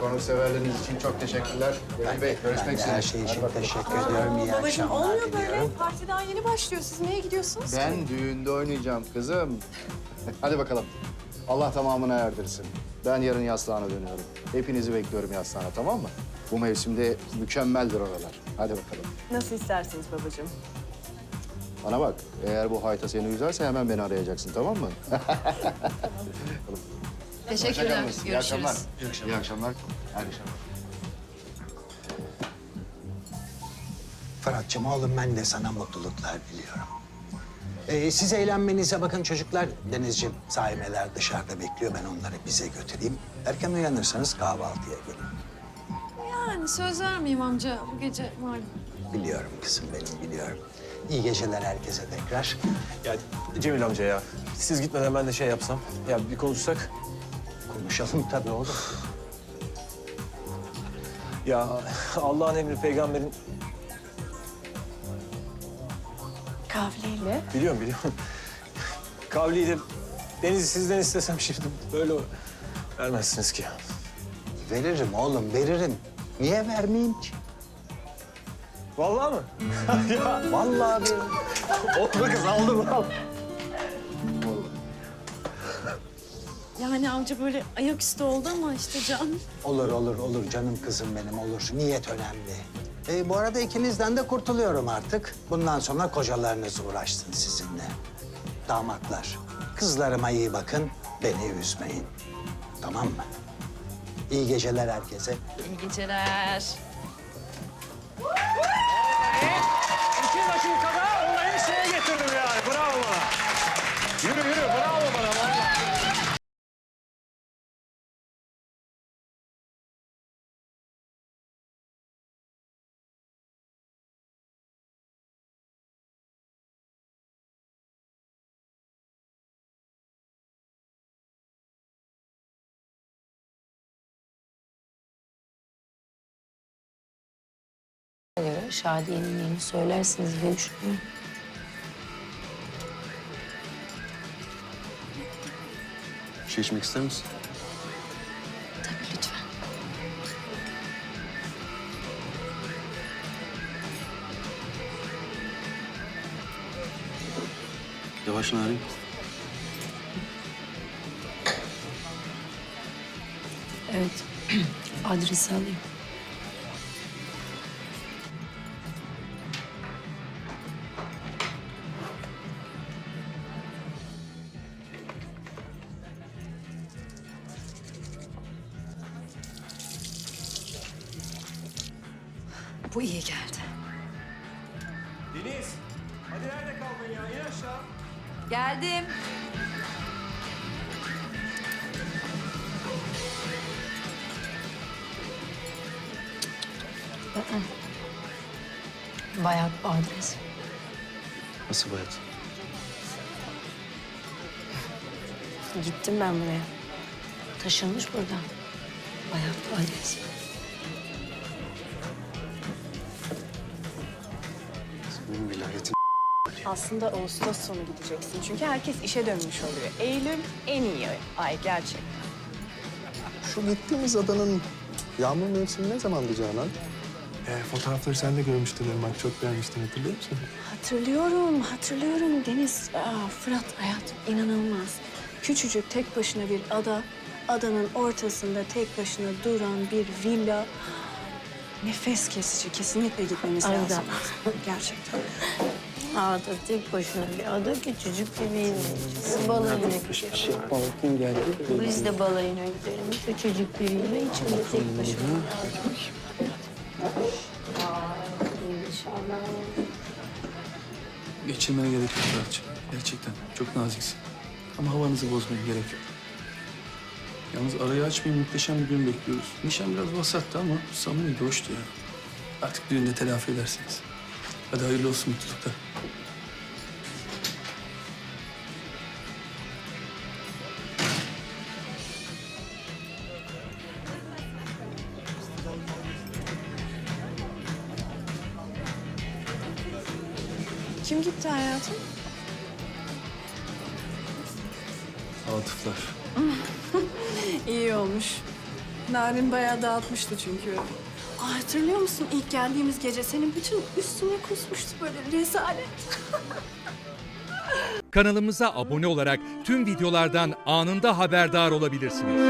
Konukseverliğiniz için çok teşekkürler. Veli Bey, görüşmek üzere. her şey için teşekkür ediyorum. İyi Babacığım akşamlar olmuyor böyle. diliyorum. Parti daha yeni başlıyor. Siz neye gidiyorsunuz? Ben düğünde oynayacağım kızım. Hadi bakalım. Allah tamamına erdirsin. Ben yarın yastığına dönüyorum. Hepinizi bekliyorum yastığına tamam mı? Bu mevsimde mükemmeldir oralar. Hadi bakalım. Nasıl isterseniz babacığım. Bana bak, eğer bu hayta seni üzerse hemen beni arayacaksın tamam mı? Teşekkürler. İyi akşamlar. Görüşürüz. İyi akşamlar. İyi akşamlar. Fırat'cığım oğlum ben de sana mutluluklar diliyorum. Ee, siz eğlenmenize bakın çocuklar. Denizciğim saimeler dışarıda bekliyor. Ben onları bize götüreyim. Erken uyanırsanız kahvaltıya gelin. Yani söz vermeyeyim amca bu gece malum. Biliyorum kızım benim biliyorum. İyi geceler herkese tekrar. Ya Cemil amca ya, siz gitmeden ben de şey yapsam. Ya bir konuşsak. Konuşalım tabii oğlum. Ya Allah'ın emri peygamberin... Kavliyle. Biliyorum biliyorum. Kavliyi Deniz'i sizden istesem şimdi böyle vermezsiniz ki. Veririm oğlum veririm. Niye vermeyeyim ki? Vallahi mı? ya Vallahi veririm. oldu kız aldım al. Yani amca böyle ayaküstü oldu ama işte can. Olur olur olur canım kızım benim olur. Niyet önemli. Ee, bu arada ikinizden de kurtuluyorum artık. Bundan sonra kocalarınız uğraşsın sizinle. Damatlar, kızlarıma iyi bakın, beni üzmeyin. Tamam mı? İyi geceler herkese. İyi geceler. Şadiye'nin yerini söylersiniz diye düşünüyorum. Bir şey içmek ister misin? Tabii lütfen. Yavaş Narin. Evet. Adresi alayım. Bu iyi geldi. Deniz, hadi nerede kaldın ya? İn aşağı. Geldim. Bayat bu adres. Nasıl bayat? Gittim ben buraya. Taşınmış buradan. Bayat bu adres. Benim vilayetim. Aslında Ağustos sonu gideceksin. Çünkü herkes işe dönmüş oluyor. Eylül en iyi ay gerçekten. Şu gittiğimiz adanın yağmur mevsimi ne zamandı Canan? E, fotoğrafları sen de görmüştün Irmak. Çok beğenmiştin hatırlıyor musun? Hatırlıyorum, hatırlıyorum Deniz. Aa, Fırat hayatım inanılmaz. Küçücük tek başına bir ada, adanın ortasında tek başına duran bir villa. Nefes kesici. Kesinlikle gitmemiz Ayda. lazım. Gerçekten. Ada tek başına bir ada küçücük bir villa. Balayına gidelim. Kim geldi? Biz de balayına gidelim. Küçücük bir villa içinde tek başına. İnşallah. Geçirmene gerek yok. Gerçekten çok naziksin. Ama havanızı bozmaya gerek yok. Yalnız arayı açmayın muhteşem bir gün bekliyoruz. Nişan biraz vasattı ama samimiydi, hoştu ya. Artık düğünde telafi edersiniz. Hadi hayırlı olsun mutluluklar. Kim gitti hayatım? Atıflar. olmuş. Narin bayağı dağıtmıştı çünkü. Aa, hatırlıyor musun ilk geldiğimiz gece senin bütün üstüne kusmuştu böyle rezalet. Kanalımıza abone olarak tüm videolardan anında haberdar olabilirsiniz.